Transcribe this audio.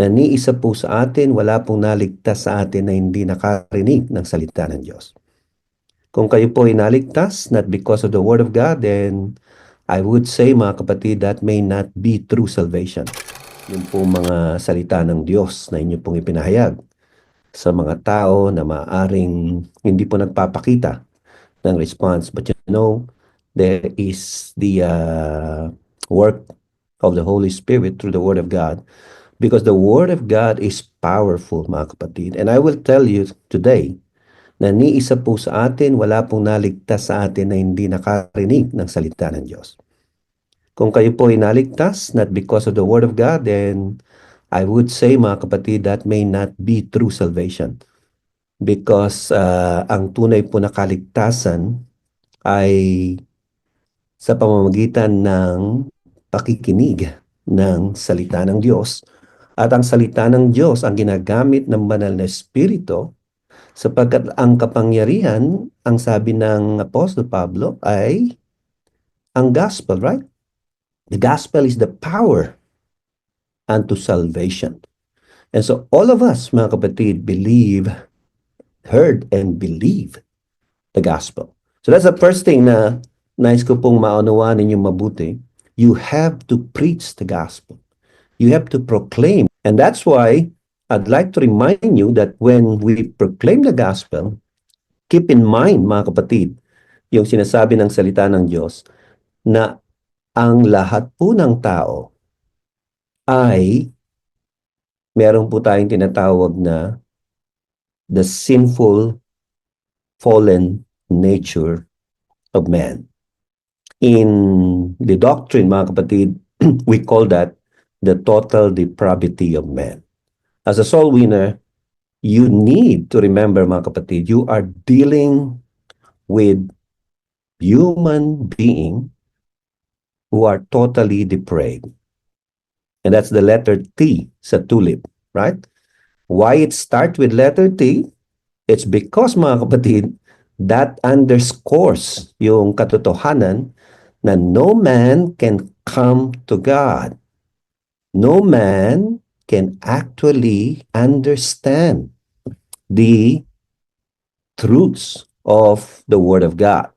na ni isa po sa atin, wala pong naligtas sa atin na hindi nakarinig ng salita ng Diyos. Kung kayo po ay naligtas, not because of the Word of God, then I would say mga kapatid, that may not be true salvation. Yung po mga salita ng Diyos na inyo pong ipinahayag sa mga tao na maaring hindi po nagpapakita ng response. But you know, there is the uh, work of the Holy Spirit through the Word of God because the Word of God is powerful, mga kapatid. And I will tell you today na ni isa po sa atin, wala pong naligtas sa atin na hindi nakarinig ng salita ng Diyos. Kung kayo po ay naligtas, not because of the Word of God, then I would say, mga kapatid, that may not be true salvation. Because uh, ang tunay po na kaligtasan ay sa pamamagitan ng pakikinig ng salita ng Diyos. At ang salita ng Diyos ang ginagamit ng banal na Espiritu sapagkat ang kapangyarihan, ang sabi ng Apostle Pablo ay ang gospel, right? The gospel is the power unto salvation. And so all of us, mga kapatid, believe, heard and believe the gospel. So that's the first thing na nais ko pong maunawaan ninyo mabuti. You have to preach the gospel. You have to proclaim. And that's why I'd like to remind you that when we proclaim the gospel, keep in mind, mga kapatid, yung sinasabi ng salita ng Diyos, na ang lahat po ng tao ay meron po tayong tinatawag na the sinful fallen nature of man. In the doctrine, mga kapatid, we call that the total depravity of man. As a soul winner, you need to remember, mga kapatid, you are dealing with human being who are totally depraved. And that's the letter T sa tulip, right? Why it starts with letter T? It's because, mga kapatid, that underscores yung katotohanan na no man can come to God. No man can actually understand the truths of the Word of God.